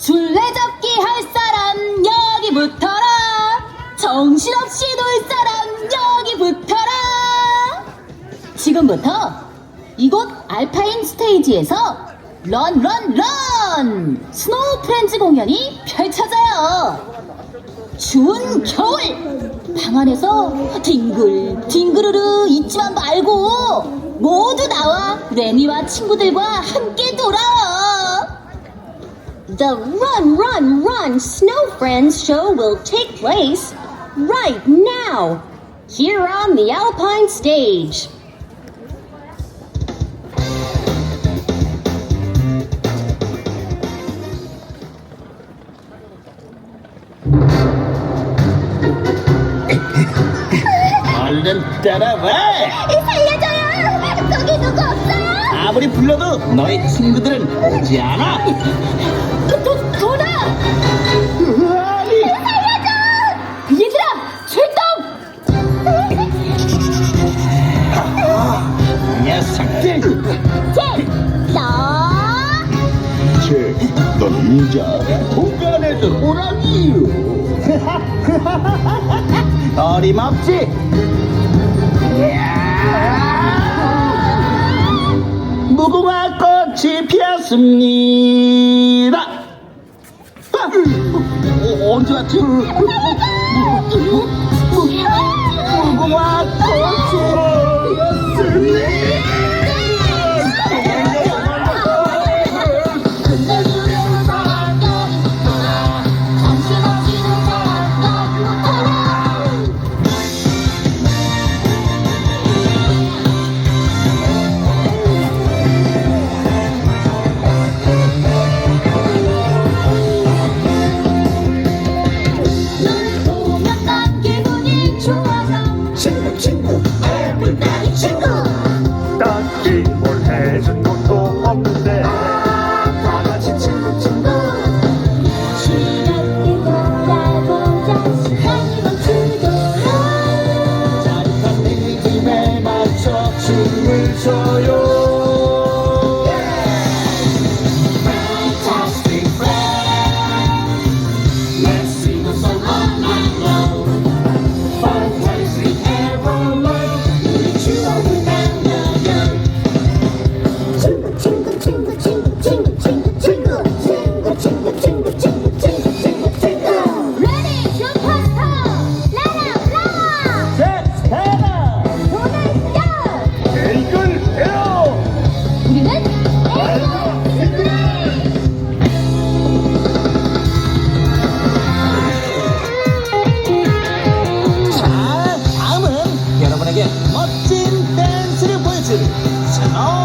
술래잡기 할 사람 여기 붙어라. 정신없이 놀 사람 여기 붙어라. 지금부터 이곳 알파인 스테이지에서 런 런 런! 스노우 프렌즈 공연이 펼쳐져요. 추운 겨울! 방 안에서 뒹글 뒹그르르 있지만 말고 모두 나와 레니와 친구들과 함께 돌아요 The Run, Run, Run Snow Friends show will take place right now, here on the Alpine stage. 얼른 따라와! 살려줘요! 거기 누구 없어요? 아무리 불러도 너의 친구들은 오지 않아! 도, 도다 아니, 얘들아 출동 녀석들! 너! 쟤, 넌 인자 공간에서 호랑이유! 어림없지? 무궁화 꽃이 피었습니다! 아, 어, 언제 왔지? 춤을 춰요 Oh.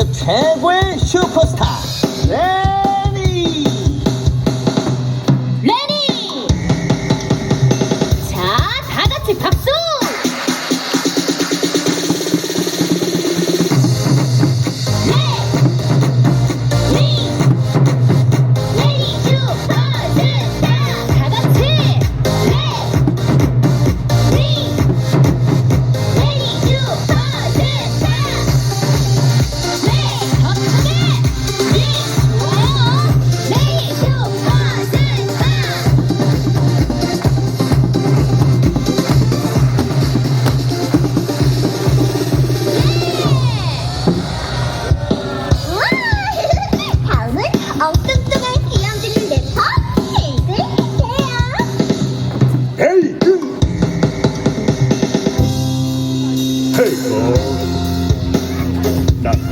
그 최고의 슈퍼스타.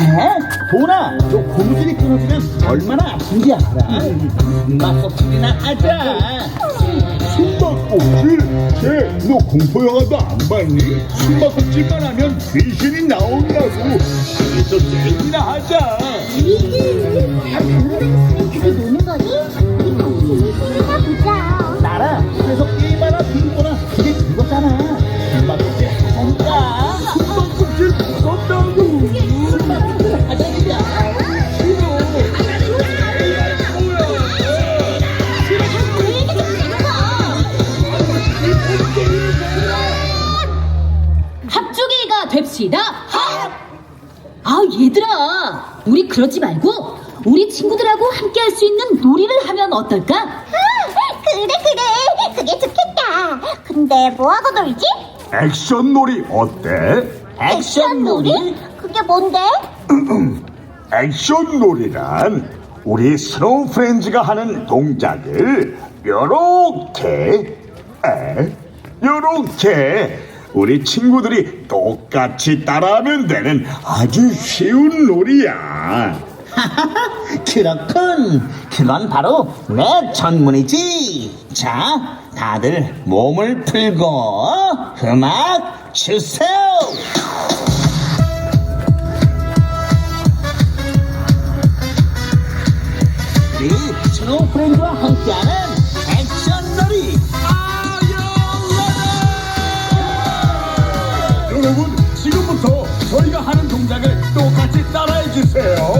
에? 도나, 저 고무줄이 끊어지면 얼마나 아픈지 알아? 맞서치기나 하자. 숨바꼭질 쟤너 공포 영화도 안 봤니? 숨바꼭질만 하면 귀신이 나온다고 그래서 게임이나 하자 그게 노 친구들하고 함께 할 수 있는 놀이를 하면 어떨까? 아, 그래, 그래. 그게 좋겠다. 근데 뭐 하고 놀지? 액션 놀이 어때? 액션 놀이? 그게 뭔데? 액션 놀이란 우리 스노우 프렌즈가 하는 동작을 요렇게 에 요렇게 우리 친구들이 똑같이 따라하면 되는 아주 쉬운 놀이야. 그렇군. 그건 바로 내 전문이지. 자, 다들 몸을 풀고 음악 주세요. 우리 스노우 프렌즈와 함께하는 액션 놀이 여러분 지금부터 저희가 하는 동작을 똑같이 따라해 주세요.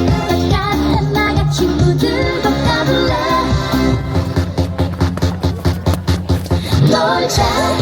따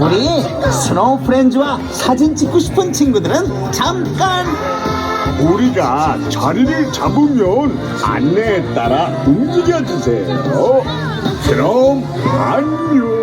우리 스노우 프렌즈와 사진 찍고 싶은 친구들은 잠깐 우리가 자리를 잡으면 안내에 따라 움직여 주세요. 그럼 안녕.